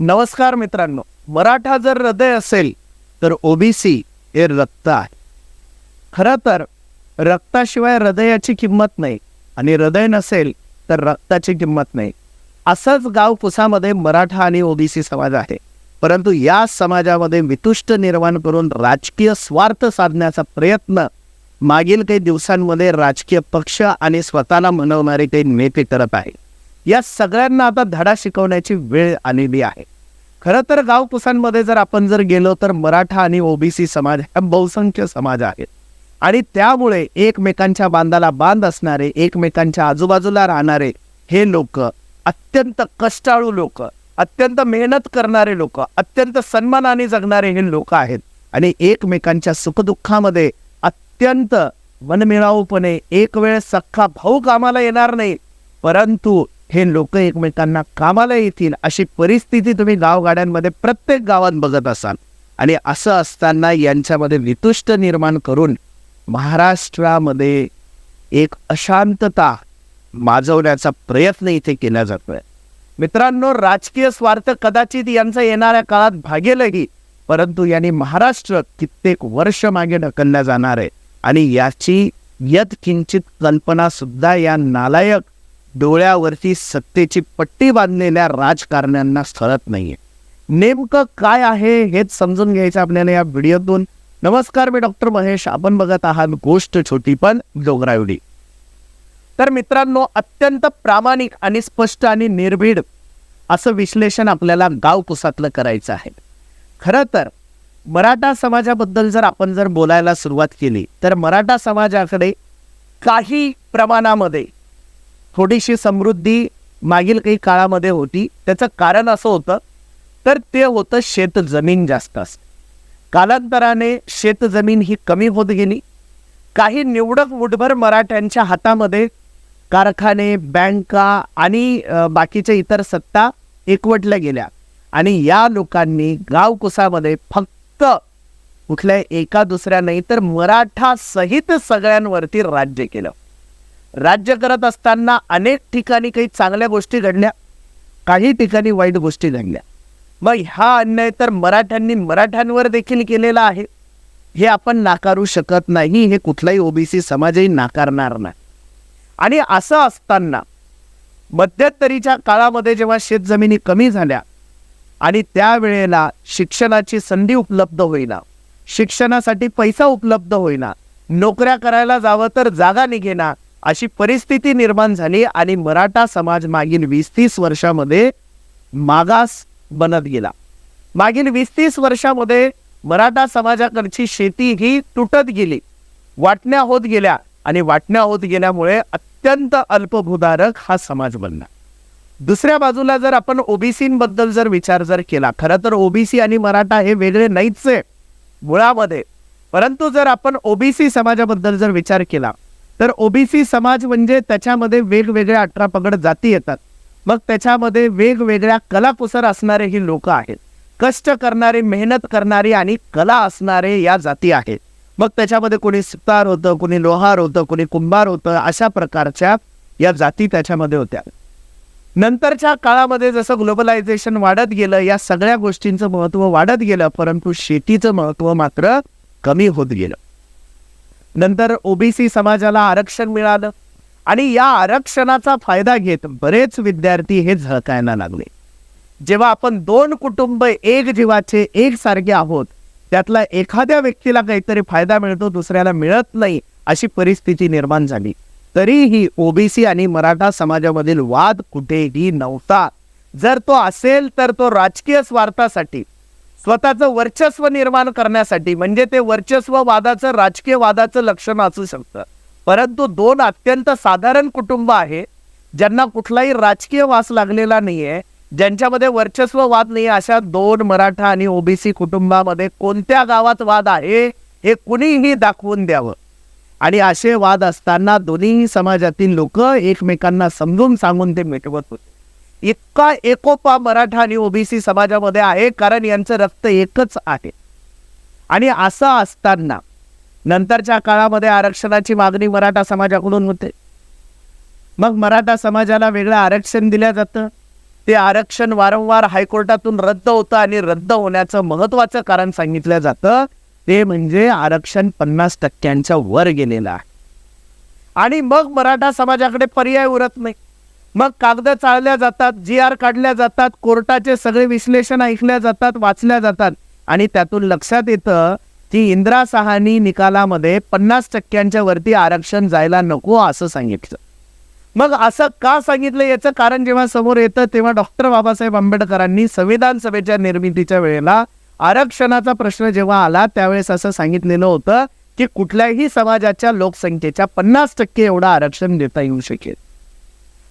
नमस्कार मित्रांनो मराठा जर हृदय असेल तर ओबीसी हे रक्त आहे. खरं तर रक्ताशिवाय हृदयाची किंमत नाही आणि हृदय नसेल तर रक्ताची किंमत नाही. असंच गाव पुसामध्ये मराठा आणि ओबीसी समाज आहे. परंतु या समाजामध्ये वितुष्ट निर्माण करून राजकीय स्वार्थ साधण्याचा प्रयत्न मागील काही दिवसांमध्ये राजकीय पक्ष आणि स्वतःला म्हणवणारे काही नेते करत आहे या सगळ्यांना आता धडा शिकवण्याची वेळ आलेली आहे. खरं तर गावकुसांमध्ये जर आपण जर गेलो तर मराठा आणि ओबीसी समाज हा बहुसंख्य समाज आहेत आणि त्यामुळे एकमेकांच्या बांधाला बांध असणारे एकमेकांच्या आजूबाजूला राहणारे हे लोक अत्यंत कष्टाळू लोक अत्यंत मेहनत करणारे लोक अत्यंत सन्मानाने जगणारे हे लोक आहेत. आणि एकमेकांच्या सुखदुःखामध्ये अत्यंत मनमिळाऊपणे एक वेळ सख्खा भाऊ कामाला येणार नाही. परंतु हे लोक एकमेकांना कामाला येतील अशी परिस्थिती तुम्ही गावगाड्यांमध्ये प्रत्येक गावात बघत असाल. आणि असं असताना यांच्यामध्ये वितुष्ट निर्माण करून महाराष्ट्रामध्ये एक अशांतता माजवण्याचा प्रयत्न इथे केला जातोय. मित्रांनो राजकीय स्वार्थ कदाचित यांचा येणाऱ्या काळात भागेलही परंतु यांनी महाराष्ट्र कित्येक वर्ष मागे ढकलल्या जाणार आहे. आणि याची यत किंचित कल्पना सुद्धा या नालायक डोळ्यावरती सत्तेची पट्टी बांधलेल्या राजकारण्यांना स्थळत नाहीये. नेमकं काय आहे हेच समजून घ्यायचं आपल्याला या व्हिडिओतून. नमस्कार मी डॉक्टर महेश. आपण बघत आहात गोष्ट छोटी पण डोंगरावडी. तर मित्रांनो अत्यंत प्रामाणिक आणि स्पष्ट आणि निर्भीड असं विश्लेषण आपल्याला गावपुसातलं करायचं आहे. खरं तर मराठा समाजाबद्दल जर आपण जर बोलायला सुरुवात केली तर मराठा समाजाकडे काही प्रमाणामध्ये थोडीशी समृद्धी मागील काही काळामध्ये होती. त्याचं कारण असं होतं तर ते होतं शेतजमीन जास्त असते. कालांतराने शेतजमीन ही कमी होत गेली. काही निवडक मुठभर मराठ्यांच्या हातामध्ये कारखाने बँका आणि बाकीच्या इतर सत्ता एकवटल्या गेल्या. आणि या लोकांनी गावकुसामध्ये फक्त कुठल्या एका दुसऱ्या नाही तर मराठा सहित सगळ्यांवरती राज्य केलं. राज्य करत असताना अनेक ठिकाणी काही चांगल्या गोष्टी घडल्या. काही ठिकाणी वाईट गोष्टी घडल्या. मग हा अन्याय तर मराठ्यांनी मराठ्यांवर देखील केलेला आहे. हे आपण नाकारू शकत नाही. हे कुठलाही ओबीसी समाजही नाकारणार नाही. आणि असं असताना मध्यंतरीच्या काळामध्ये जेव्हा शेतजमिनी कमी झाल्या आणि त्यावेळेला शिक्षणाची संधी उपलब्ध होईना शिक्षणासाठी पैसा उपलब्ध होईना नोकऱ्या करायला जावं तर जागा निघेना अशी परिस्थिती निर्माण झाली आणि मराठा समाज मागील वीस तीस वर्षामध्ये मागास बनत गेला. मागील वीस तीस वर्षामध्ये मराठा समाजाकडची शेती ही तुटत गेली. वाटण्या होत गेल्या आणि वाटण्या होत गेल्यामुळे अत्यंत अल्पभूधारक हा समाज बनला. दुसऱ्या बाजूला जर आपण ओबीसींबद्दल जर विचार जर केला खरं तर ओबीसी आणि मराठा हे वेगळे नाहीच आहे मुळामध्ये. परंतु जर आपण ओबीसी समाजाबद्दल जर विचार केला तर ओबीसी समाज म्हणजे त्याच्यामध्ये वेगवेगळ्या अठरा पगड जाती येतात. मग त्याच्यामध्ये वेगवेगळ्या कलाकुसर असणारे ही लोक आहेत. कष्ट करणारे मेहनत करणारी आणि कला असणारे या जाती आहेत. मग त्याच्यामध्ये कोणी सुतार होतं कोणी लोहार होतं कोणी कुंभार होतं अशा प्रकारच्या या जाती त्याच्यामध्ये होत्या. नंतरच्या काळामध्ये जसं ग्लोबलायझेशन वाढत गेलं या सगळ्या गोष्टींचं महत्त्व वाढत गेलं परंतु शेतीचं महत्त्व मात्र कमी होत गेलं. नंतर ओबीसी समाजाला आरक्षण मिळालं आणि या आरक्षणाचा फायदा घेत बरेच विद्यार्थी हे झळकायला लागले. जेव्हा आपण दोन कुटुंब एक जीवाचे एक सारखे आहोत त्यातला एखाद्या व्यक्तीला काहीतरी फायदा मिळतो दुसऱ्याला मिळत नाही अशी परिस्थिती निर्माण झाली. तरीही ओबीसी आणि मराठा समाजामधील वाद कुठेही नव्हता. जर तो असेल तर तो राजकीय स्वार्थासाठी स्वतःचं वर्चस्व निर्माण करण्यासाठी म्हणजे ते वर्चस्व वादाचं राजकीय वादाचं लक्षण असू शकतं. परंतु दोन अत्यंत साधारण कुटुंब आहे ज्यांना कुठलाही राजकीय वास लागलेला नाहीये ज्यांच्यामध्ये वर्चस्व वाद नाही अशा दोन मराठा आणि ओबीसी कुटुंबामध्ये कोणत्या गावात वाद आहे हे कुणीही दाखवून द्यावं. आणि असे वाद असताना दोन्ही समाजातील लोक एकमेकांना समजून सांगून ते मिटवत होते. इतका एकोपा मराठा आणि ओबीसी समाजामध्ये आहे कारण यांचं रक्त एकच आहे. आणि असं असताना नंतरच्या काळामध्ये आरक्षणाची मागणी मराठा समाजाकडून होते. मग मराठा समाजाला वेगळं आरक्षण दिलं जातं. ते आरक्षण वारंवार हायकोर्टातून रद्द होतं आणि रद्द होण्याचं महत्त्वाचं कारण सांगितलं जातं. ते म्हणजे आरक्षण पन्नास टक्क्यांच्या वर गेलेलं आहे. आणि मग मराठा समाजाकडे पर्याय उरत नाही. मग कागद चाळल्या जातात जी आर काढल्या जातात कोर्टाचे सगळे विश्लेषण ऐकल्या जातात वाचल्या जातात. आणि त्यातून लक्षात येतं की इंदिरा सहानी निकालामध्ये पन्नास टक्क्यांच्या वरती आरक्षण जायला नको असं सांगितलं. मग असं का सांगितलं याचं कारण जेव्हा समोर येतं तेव्हा डॉक्टर बाबासाहेब आंबेडकरांनी संविधान सभेच्या निर्मितीच्या वेळेला आरक्षणाचा प्रश्न जेव्हा आला त्यावेळेस असं सांगितलेलं होतं की कुठल्याही समाजाच्या लोकसंख्येच्या पन्नास टक्के एवढं आरक्षण देता येऊ शकेल.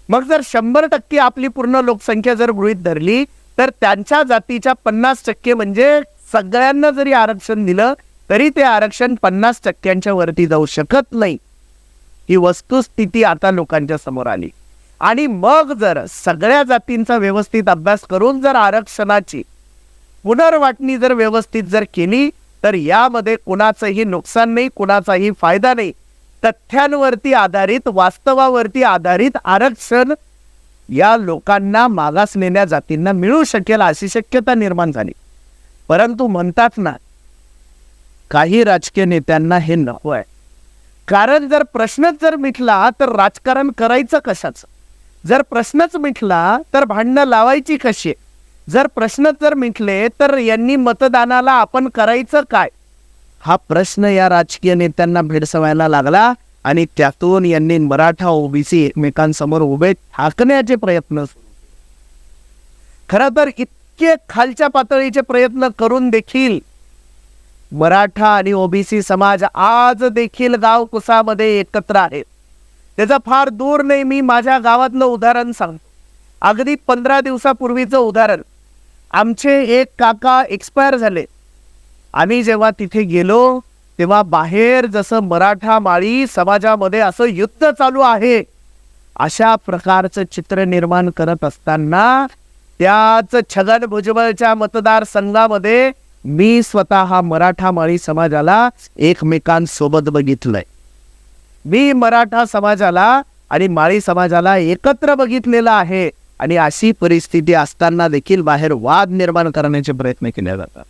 मग जर शंभर टक्के आपली पूर्ण लोकसंख्या जर गृहित धरली तर त्यांच्या जातीच्या पन्नास टक्के म्हणजे सगळ्यांना जरी आरक्षण दिलं तरी ते आरक्षण पन्नास टक्क्यांच्या वरती जाऊ शकत नाही. ही वस्तुस्थिती आता लोकांच्या समोर आली. आणि मग जर सगळ्या जातींचा व्यवस्थित अभ्यास करून जर आरक्षणाची पुनर्वाटणी जर व्यवस्थित जर केली तर यामध्ये कुणाचंही नुकसान नाही कुणाचाही फायदा नाही. तथ्यांवरती आधारित वास्तवावरती आधारित आरक्षण या लोकांना मागासलेल्या जातींना मिळू शकेल अशी शक्यता निर्माण झाली. परंतु म्हणतात ना काही राजकीय नेत्यांना हे नको आहे. कारण जर प्रश्नच जर मिटला तर राजकारण करायचं कशाचं? जर प्रश्नच मिटला तर भांडणं लावायची कशी? जर प्रश्नच जर मिटले तर यांनी मतदानाला आपण करायचं काय? हा प्रश्न या राजकीय नेत्यांना भेडसवायला लागला आणि त्यातून यांनी मराठा ओबीसी एकमेकांसमोर उभे ठाकण्याचे प्रयत्न खरं तर इतके खालच्या पातळीचे प्रयत्न करून देखील मराठा आणि ओबीसी समाज आज देखील गाव कुसामध्ये एकत्र आहेत त्याचा फार दूर नाही मी माझ्या गावातलं उदाहरण सांगतो. अगदी पंधरा दिवसापूर्वीचं उदाहरण. आमचे एक काका एक्सपायर झाले. आम्ही जेव्हा तिथे गेलो तेव्हा बाहेर जसं मराठा माळी समाजामध्ये असं युद्ध चालू आहे अशा प्रकारचं चित्र निर्माण करत असताना त्याच छगन भुजबळच्या मतदारसंघामध्ये मी स्वतः मराठा माळी समाजाला एकमेकांसोबत बघितलंय. मी मराठा समाजाला आणि माळी समाजाला एकत्र बघितलेलं आहे आणि अशी परिस्थिती असताना देखील बाहेर वाद निर्माण करण्याचे प्रयत्न केले जातात.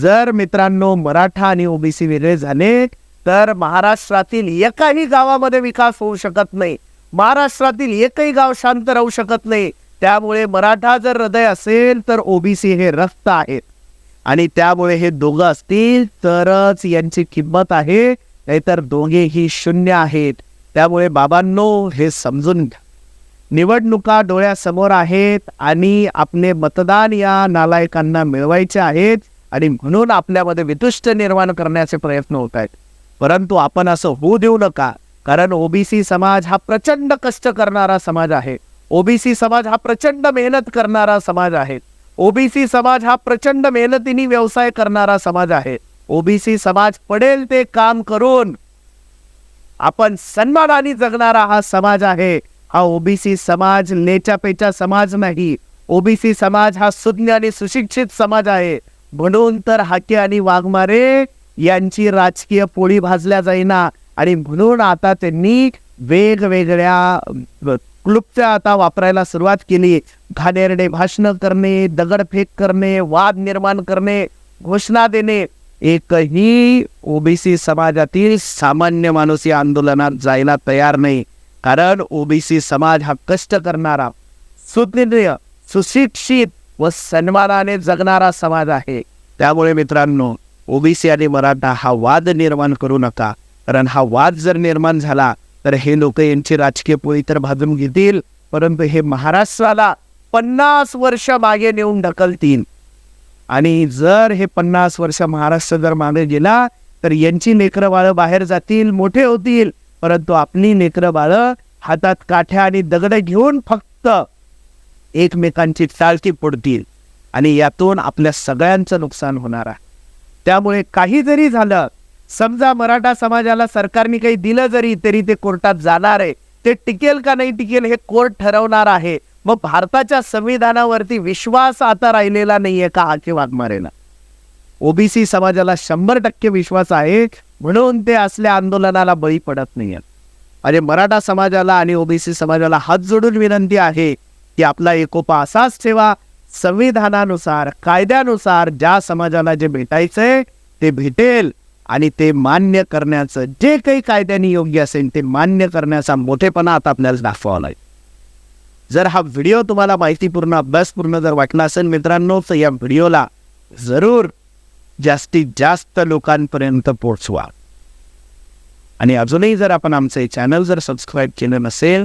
जर मित्रांनो मराठा आणि ओबीसी वेगळे झाले तर महाराष्ट्रातील एकाही गावामध्ये विकास होऊ शकत नाही. महाराष्ट्रातील एकही गाव शांत राहू शकत नाही. त्यामुळे मराठा जर हृदय असेल तर ओबीसी हे रक्त आहेत आणि त्यामुळे हे दोघं असतील तरच यांची किंमत आहे नाहीतर दोघेही शून्य आहेत. त्यामुळे बाबांनो हे समजून घ्या. निवडणुका डोळ्यासमोर आहेत आणि आपले मतदान या नालायकांना मिळवायचे आहेत. आणि म्हणून आपल्यामध्ये वितुष्ट निर्माण करण्याचे प्रयत्न होत आहेत. परंतु आपण असं होऊ देऊ नका कारण ओबीसी समाज हा प्रचंड कष्ट करणारा समाज आहे. ओबीसी समाज हा प्रचंड मेहनत करणारा समाज आहे. ओबीसी समाज हा प्रचंड मेहनतीने व्यवसाय करणारा समाज आहे. ओबीसी समाज पडेल ते काम करून आपण सन्मानाने जगणारा हा समाज आहे. हा ओबीसी समाज लेचापेचा समाज नाही. ओबीसी समाज हा सुज्ञ आणि सुशिक्षित समाज आहे. म्हणून तर हाके आणि वाघमारे यांची राजकीय पोळी भाजल्या जाईना. आणि म्हणून आता त्यांनी वेगवेगळ्या क्लुप्त्या आता वापरायला सुरुवात केली. घाणेरडे भाषण करणे दगडफेक करणे वाद निर्माण करणे घोषणा देणे. एकही ओबीसी समाजातील सामान्य माणूस या आंदोलनात जायला तयार नाही. कारण ओबीसी समाज हा कष्ट करणारा सुज्ञ सुशिक्षित व सन्मानाने जगणारा समाज आहे. त्यामुळे मित्रांनो ओबीसी आणि मराठा हा वाद निर्माण करू नका. कारण हा वाद जर निर्माण झाला तर हे लोक यांची राजकीय पोळी तर भाजून घेतील परंतु हे महाराष्ट्राला पन्नास वर्ष मागे नेऊन ढकलतील. आणि जर हे पन्नास वर्ष महाराष्ट्र जर मागे गेला तर यांची लेकरं बाळं बाहेर जातील मोठे होतील. परंतु आपली लेकरं बाळं हातात काठ्या आणि दगड घेऊन फक्त एकमेकांची चालती पडतील आणि यातून आपल्या सगळ्यांचं नुकसान होणार आहे. त्यामुळे काही जरी झालं समजा मराठा समाजाला सरकारने काही दिलं जरी तरी ते कोर्टात जाणार आहे. ते टिकेल का नाही टिकेल हे कोर्ट ठरवणार आहे. मग भारताच्या संविधानावरती विश्वास आता राहिलेला नाहीये का आखे वाघमारेला ओबीसी समाजाला शंभर टक्के विश्वास आहे म्हणून ते असल्या आंदोलनाला बळी पडत नाहीये आणि मराठा समाजाला आणि ओबीसी समाजाला हात जोडून विनंती आहे की आपला एकोपा असाच ठेवा. संविधानानुसार कायद्यानुसार ज्या समाजाला जे भेटायचंय ते भेटेल आणि ते मान्य करण्याचं जे काही कायद्याने योग्य असेल ते मान्य करण्याचा मोठेपणा आता आपल्याला दाखवावा लागेल. जर हा व्हिडिओ तुम्हाला माहितीपूर्ण अभ्यासपूर्ण जर वाटला असेल मित्रांनो तर या व्हिडिओला जरूर जास्तीत जास्त लोकांपर्यंत पोहोचवा. आणि अजूनही जर आपण आमचे चॅनल जर सबस्क्राईब केलं नसेल